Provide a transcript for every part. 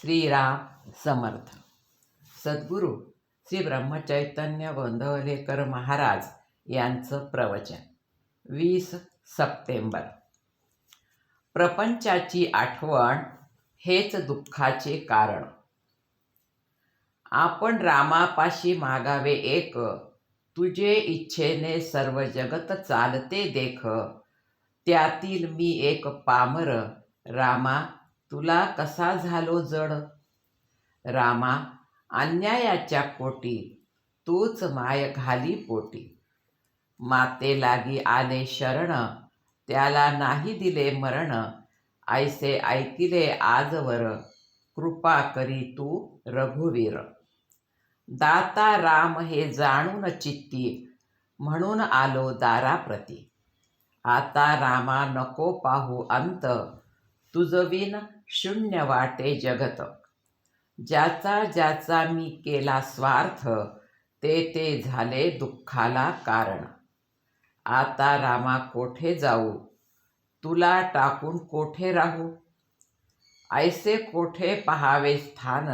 श्रीराम समर्थ। सद्गुरू श्री ब्रह्मचैतन्य गोंधवलेकर महाराज यांचं प्रवचन. वीस सप्टेंबर. प्रपंचाची आठवण हेच दुःखाचे कारण. आपण रामापाशी मागावे एक तुझे इच्छेने सर्व जगत चालते देख. त्यातील मी एक पामर रामा तुला कसा झालो जड? रामा अन्यायाच्या पोटी तूच माय घाली पोटी. माते लागी आले शरण त्याला नाही दिले मरण. ऐसे ऐकिले आजवर कृपा करी तू रघुवीर. दाता राम हे जाणून चित्ती म्हणून आलो दाराप्रती. आता रामा नको पाहू अंत तुझविन शून्य वाटे जगत. ज्याचा ज्याचा मी केला स्वार्थ ते ते झाले दुःखाला कारण. आता रामा कोठे जाऊ? तुला टाकून कोठे राहू? ऐसे कोठे पहावे स्थान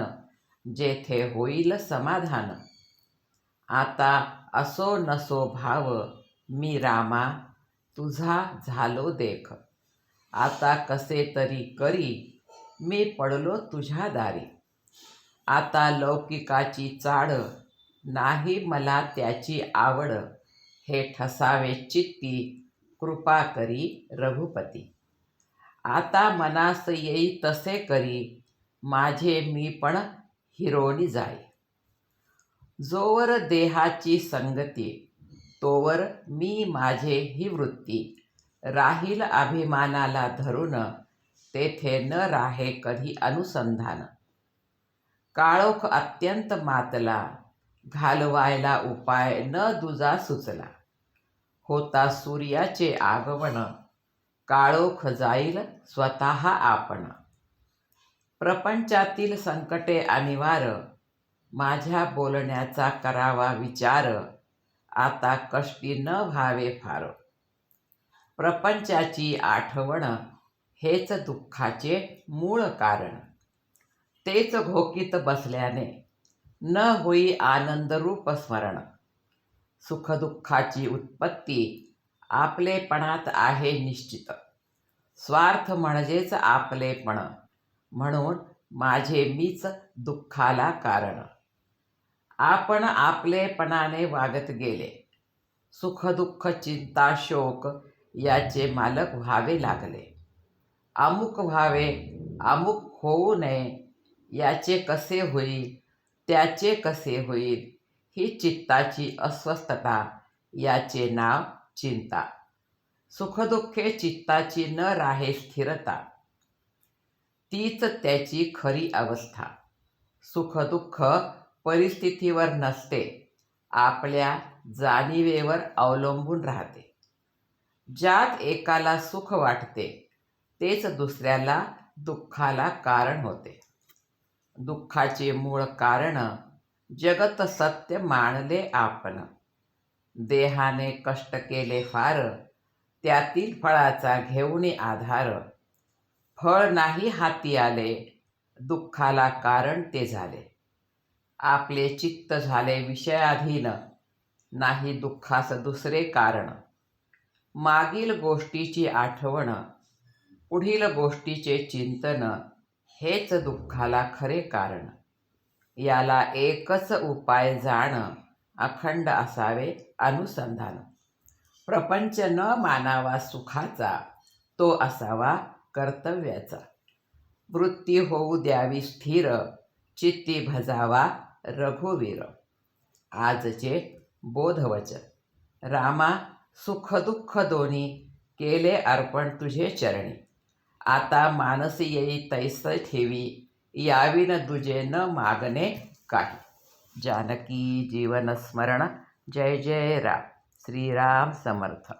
जेथे होईल समाधान? आता असो नसो भाव मी रामा तुझा झालो देख. आता कसे तरी करी मी पडलो तुझ्या दारी. आता लौकिकाची चाड नाही मला त्याची आवड. हे ठसावे चित्ती कृपा करी रघुपती. आता मनास येई तसे करी माझे मी पण हिरोणी जाई. जोवर देहाची संगती तोवर मी माझे ही वृत्ती. राहील अभिमानाला धरून तेथे न राहे कधी अनुसंधान. काळोख अत्यंत मातला घालवायला उपाय न दुजा सुचला. होता सूर्याचे आगमन काळोख जाईल स्वतः आपण. प्रपंचातील संकटे अनिवार माझ्या बोलण्याचा करावा विचार आता कष्टी न व्हावे फार. प्रपंचाची आठवण हेच दुःखाचे मूळ कारण. तेच घोकीत बसल्याने न होई आनंदरूप स्मरण. सुखदुःखाची उत्पत्ती आपलेपणात आहे निश्चित. स्वार्थ म्हणजेच आपलेपण. म्हणून माझे मीच दुःखाला कारण. आपण आपलेपणाने वागत गेले. सुखदुःख चिंता शोक याचे मालक व्हावे लागले. अमुक व्हावे अमुक होऊ नये याचे कसे होईल त्याचे कसे होईल ही चित्ताची अस्वस्थता याचे नाव चिंता. सुखदुःखे चित्ताची न राहे स्थिरता. तीच त्याची खरी अवस्था. सुखदुःख परिस्थितीवर नसते आपल्या जाणीवेवर अवलंबून राहते. ज्यात एकाला सुख वाटते तेच दुसऱ्याला दुःखाला कारण होते. दुःखाचे मूळ कारण जगत सत्य मानले आपण. देहाने कष्ट केले फार त्यातील फळाचा घेऊन आधार. फळ नाही हाती आले दुःखाला कारण ते झाले. आपले चित्त झाले विषयाधीन नाही दुःखास दुसरे कारण. मागील गोष्टीची आठवण पुढील गोष्टीचे चिंतन हेच दुःखाला खरे कारण. याला एकच उपाय जाणं अखंड असावे अनुसंधान. प्रपंच न मानावा सुखाचा तो असावा कर्तव्याचा. वृत्ती होऊ द्यावी स्थिर चित्ती भजावा रघुवीर. आजचे बोधवचन. रामा सुखदुःख दोन्ही केले अर्पण तुझे चरणी. आता मानस येई तैस ठेवी याविन तुझे न मागणे काही. जानकी जीवनस्मरण जय जय राम श्रीराम समर्थ.